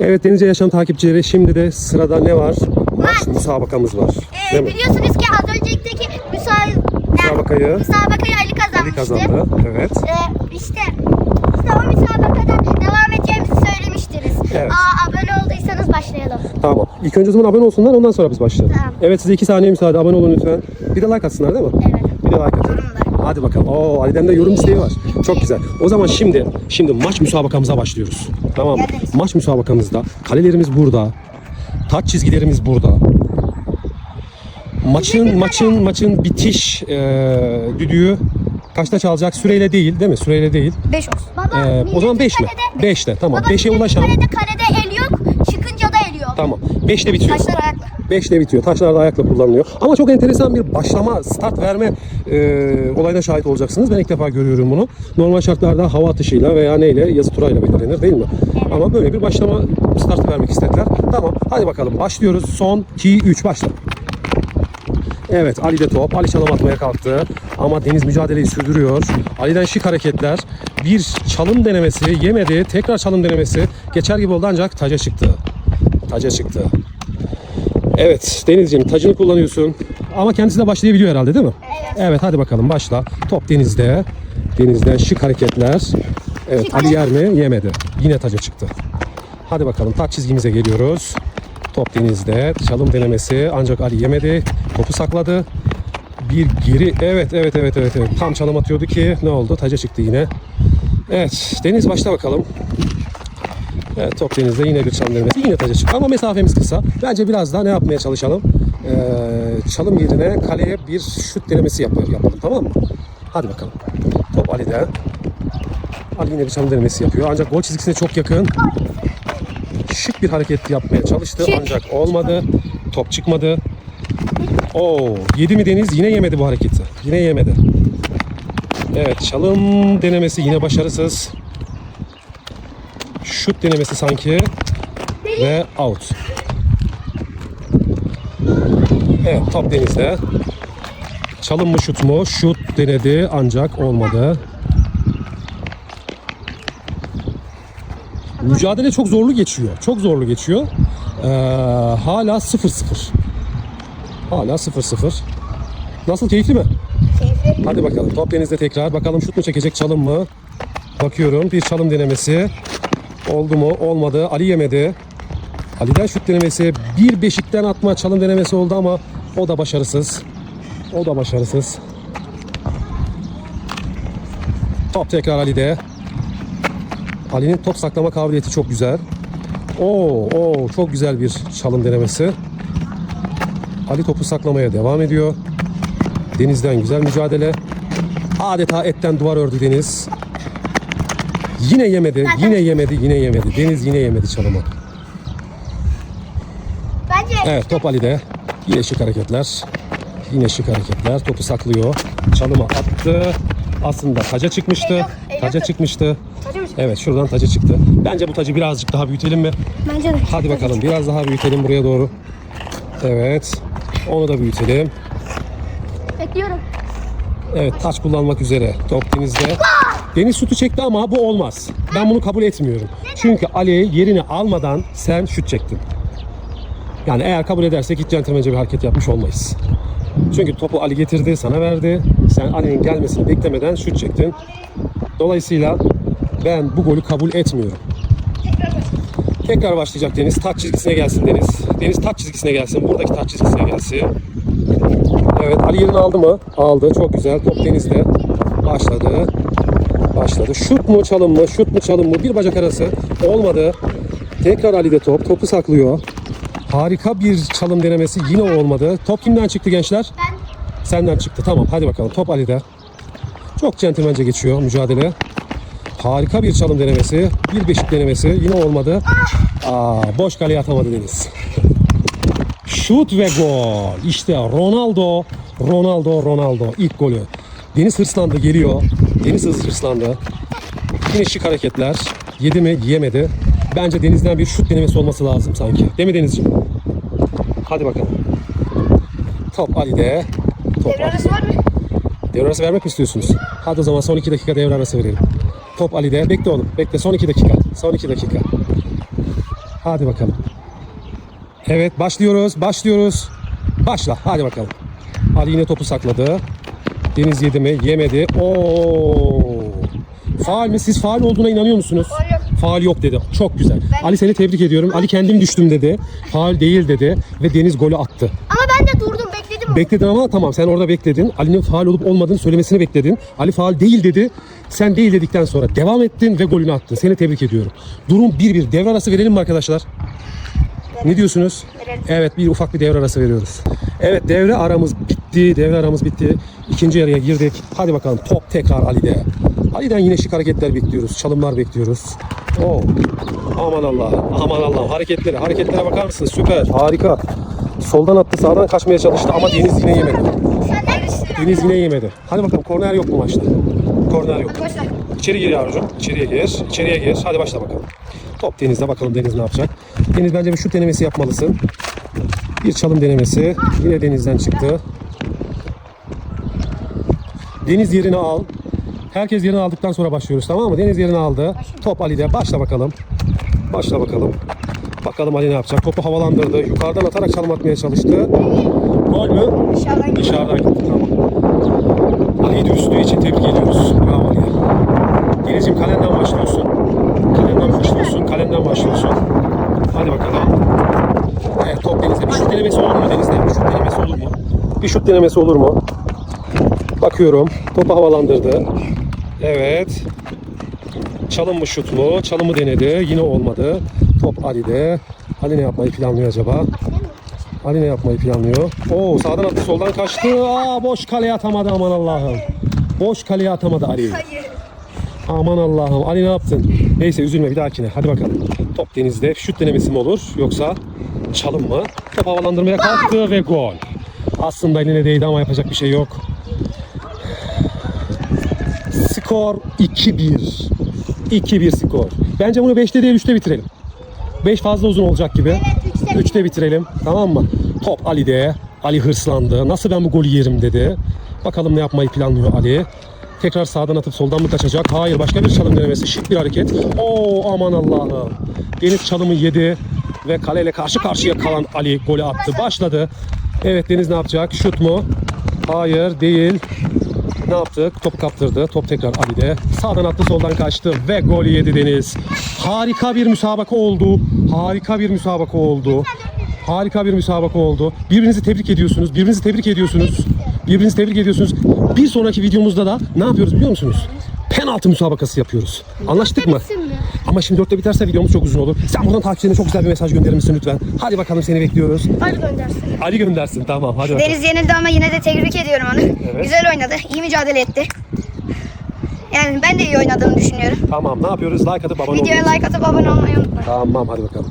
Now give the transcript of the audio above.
Evet Denizce Yaşam takipçileri şimdi de sırada ne var? Maç müsabakamız var. Ee, Değil mi? biliyorsunuz ki az önceki müsa Müsabakayı müsabakayı Ali Ali kazanmıştı. kazandı. Evet. Ee, işte, işte o müsabakadan devam edeceğimizi söylemiştiniz. Evet. Aa, abone olduysanız başlayalım. Tamam. İlk önce o zaman abone olsunlar ondan sonra biz başlayalım. Tamam. Evet size iki saniye müsaade abone olun lütfen. Bir de like atsınlar değil mi? Evet. Bir de like atın. Yorumlar. Hadi bakalım. Oo Ali'den de yorum isteği var. Çok güzel. O zaman şimdi şimdi maç müsabakamıza başlıyoruz. Tamam mı? Maç müsabakamızda kalelerimiz burada. Taç çizgilerimiz burada. Maçın maçın maçın bitiş e, düdüğü kaçta çalacak? Süreyle değil değil mi? Süreyle değil. 5 olsun. Baba, Ee, o zaman 5 mi? kalede- 5'te tamam. Baba, 5'e milletin ulaşan. Kalede kalede el yok, çıkınca da el yok. Tamam. 5'te bitiyor. Taşlar ayakla. 5'te bitiyor. Taşlar da ayakla kullanılıyor. Ama çok enteresan bir başlama, start verme e, olayına şahit olacaksınız. Ben ilk defa görüyorum bunu. Normal şartlarda hava atışıyla veya neyle yazı turayla belirlenir değil mi? Ama böyle bir başlama start vermek istediler. Tamam hadi bakalım başlıyoruz. Son 2 3 başla. Evet Ali de top. Ali çalım atmaya kalktı. Ama Deniz mücadeleyi sürdürüyor. Ali'den şık hareketler. Bir çalım denemesi yemedi. Tekrar çalım denemesi. Geçer gibi oldu ancak taca çıktı. Taca çıktı. Evet Denizciğim tacını kullanıyorsun. Ama kendisi de başlayabiliyor herhalde değil mi? Evet. Evet hadi bakalım başla. Top Deniz'de. Deniz'den şık hareketler. Evet Şık Ali yer mi? Yemedi. Yine taca çıktı. Hadi bakalım taç çizgimize geliyoruz. Top Deniz'de. Çalım denemesi ancak Ali yemedi. Topu sakladı. Bir geri. Evet evet evet evet. evet. Tam çalım atıyordu ki ne oldu? Taca çıktı yine. Evet Deniz başla bakalım. Evet, top denizde yine bir çalım denemesi. Yine taca çıktı ama mesafemiz kısa. Bence biraz daha ne yapmaya çalışalım? Ee, çalım yerine kaleye bir şut denemesi yap yapalım tamam mı? Hadi bakalım. Top Ali'de. Ali yine bir çalım denemesi yapıyor. Ancak gol çizgisine çok yakın. Şık bir hareket yapmaya çalıştı ancak olmadı. Top çıkmadı. Oo, yedi mi Deniz? Yine yemedi bu hareketi. Yine yemedi. Evet, çalım denemesi yine başarısız. Şut denemesi sanki ve out. Evet, top denizde. Çalım mı şut mu? Şut denedi ancak olmadı. Mücadele çok zorlu geçiyor. Çok zorlu geçiyor. Ee, hala 0-0. Hala 0-0. Nasıl keyifli mi? Keyifli. Hadi bakalım. Top denizde tekrar. Bakalım şut mu çekecek, çalım mı? Bakıyorum. Bir çalım denemesi. Oldu mu? Olmadı. Ali yemedi. Ali'den şut denemesi. Bir beşikten atma çalım denemesi oldu ama o da başarısız. O da başarısız. Top tekrar Ali'de. Ali'nin top saklama kabiliyeti çok güzel. Oo, oo, çok güzel bir çalım denemesi. Ali topu saklamaya devam ediyor. Deniz'den güzel mücadele. Adeta etten duvar ördü Deniz. Yine yemedi, yine yemedi, yine yemedi. Deniz yine yemedi çalımı. Bence Evet top Ali'de. Yine şık hareketler. Yine şık hareketler. Topu saklıyor. Çalıma attı. Aslında taca çıkmıştı. Yok, yok. Taca çıkmıştı. Evet şuradan taca çıktı. Bence bu tacı birazcık daha büyütelim mi? Bence de. Hadi bakalım biraz daha büyütelim buraya doğru. Evet. Onu da büyütelim. Bekliyorum. Evet taç kullanmak üzere. Top denizde. Deniz şutu çekti ama bu olmaz. Ben bunu kabul etmiyorum. Çünkü Ali yerini almadan sen şut çektin. Yani eğer kabul edersek hiç centilmence bir hareket yapmış olmayız. Çünkü topu Ali getirdi, sana verdi. Sen Ali'nin gelmesini beklemeden şut çektin. Dolayısıyla ben bu golü kabul etmiyorum. Tekrar başlayacak Deniz. Taç çizgisine gelsin Deniz. Deniz taç çizgisine gelsin. Buradaki taç çizgisine gelsin. Evet Ali yerini aldı mı? Aldı. Çok güzel. Top denizde. Başladı. Başladı. Şut mu çalım mı? Şut mu çalım mı? Bir bacak arası. Olmadı. Tekrar Ali'de top. Topu saklıyor. Harika bir çalım denemesi. Yine olmadı. Top kimden çıktı gençler? Ben Senden çıktı. Tamam hadi bakalım. Top Ali'de. Çok centilmence geçiyor mücadele. Harika bir çalım denemesi. Bir beşik denemesi. Yine olmadı. Aa, boş kaleye atamadı Deniz. Şut ve gol. İşte Ronaldo, Ronaldo, Ronaldo ilk golü. Deniz hırslandı geliyor. Deniz hırslandı. Yine şık hareketler. Yedi mi? Yiyemedi. Bence Deniz'den bir şut denemesi olması lazım sanki. Değil mi Denizciğim? Hadi bakalım. Top Ali'de. Top devre arası var mı? Devre arası vermek mi istiyorsunuz? Hadi o zaman son 2 dakika devre arası verelim. Top Ali'de. Bekle oğlum. Bekle son 2 dakika. Son 2 dakika. Hadi bakalım. Evet başlıyoruz. Başlıyoruz. Başla. Hadi bakalım. Ali yine topu sakladı. Deniz yedi mi? Yemedi. Oo. Faal mi? Siz faal olduğuna inanıyor musunuz? Faul yok. Faal yok dedi. Çok güzel. Ali seni tebrik ediyorum. Ali kendim düştüm dedi. Faal değil dedi ve Deniz golü attı. Ama ben de durdum bekledim. Bekledin ama tamam sen orada bekledin. Ali'nin faal olup olmadığını söylemesini bekledin. Ali faal değil dedi. Sen değil dedikten sonra devam ettin ve golünü attın. Seni tebrik ediyorum. Durum 1-1. Devre arası verelim mi arkadaşlar? Ne diyorsunuz? Verelim. Evet bir ufak bir devre arası veriyoruz. Evet devre aramız bitti. Devre aramız bitti. İkinci yarıya girdik. Hadi bakalım top tekrar Ali'de. Ali'den yine şık hareketler bekliyoruz. Çalımlar bekliyoruz. Oo. Aman Allah. Aman Allah. Hareketlere, hareketlere bakar mısınız? Süper. Harika. Soldan attı, sağdan kaçmaya çalıştı ama Deniz yine yemedi. Deniz yine yemedi. Hadi bakalım korner yok mu maçta? Korner yok. İçeri gir yavrucuğum. İçeriye gir. İçeriye gir. Hadi başla bakalım. Top Deniz'de bakalım Deniz ne yapacak. Deniz bence bir şut denemesi yapmalısın. Bir çalım denemesi. Yine Deniz'den çıktı. Deniz yerini al. Herkes yerini aldıktan sonra başlıyoruz tamam mı? Deniz yerini aldı. Top Ali'de. Başla bakalım. Başla bakalım. Bakalım Ali ne yapacak? Topu havalandırdı. Yukarıdan atarak çalım atmaya çalıştı. Gol mü? Dışarıdan. Dışarıdan gitti tamam. Ali'yi dürüstlüğü için tebrik ediyoruz. Bravo Ali. Deniz'ciğim kalenden başlıyorsun. Kalenden başlıyorsun. Kalenden başlıyorsun. Hadi bakalım. Evet top Deniz'de. Bir şut denemesi olur mu Deniz'de? Bir şut denemesi olur mu? Bir şut denemesi olur mu? Bakıyorum. Topu havalandırdı. Evet. Çalım şut mu? Çalımı denedi. Yine olmadı. Top Ali'de. Ali ne yapmayı planlıyor acaba? Ali ne yapmayı planlıyor? Oo sağdan attı soldan kaçtı. Aa boş kaleye atamadı aman Allah'ım. Boş kaleye atamadı Ali. Aman Allah'ım. Ali ne yaptın? Neyse üzülme bir dahakine. Hadi bakalım. Top denizde. Şut denemesi mi olur? Yoksa çalım mı? Top havalandırmaya kalktı ve gol. Aslında eline değdi ama yapacak bir şey yok. Skor 2-1. 2-1 skor. Bence bunu 5'te değil 3'te bitirelim. 5 fazla uzun olacak gibi. Evet, üçte. 3'te bitirelim. Tamam mı? Top Ali'de. Ali hırslandı. Nasıl ben bu golü yerim dedi. Bakalım ne yapmayı planlıyor Ali. Tekrar sağdan atıp soldan mı kaçacak? Hayır başka bir çalım denemesi. Şık bir hareket. Oo aman Allah'ım. Deniz çalımı yedi. Ve kaleyle karşı karşıya kalan Ali golü attı. Başladı. Evet Deniz ne yapacak? Şut mu? Hayır değil. Ne yaptık? Topu kaptırdı. Top tekrar Ali'de. Sağdan attı soldan kaçtı ve gol yedi Deniz. Harika bir müsabaka oldu. Harika bir müsabaka oldu. Harika bir müsabaka oldu. Birbirinizi tebrik ediyorsunuz. Birbirinizi tebrik ediyorsunuz. Birbirinizi tebrik ediyorsunuz. Bir sonraki videomuzda da ne yapıyoruz biliyor musunuz? Penaltı müsabakası yapıyoruz. Anlaştık mı? Ama şimdi dörtte biterse videomuz çok uzun olur. Sen buradan takipçilerine çok güzel bir mesaj gönderir misin lütfen? Hadi bakalım seni bekliyoruz. Hadi göndersin. Ali göndersin tamam hadi bakalım. Deniz yenildi ama yine de tebrik ediyorum onu. Güzel oynadı. iyi mücadele etti. Yani ben de iyi oynadığımı düşünüyorum. Tamam ne yapıyoruz? Like atıp abone Videoya olmayı. like atıp abone olmayı unutmayın. Tamam hadi bakalım.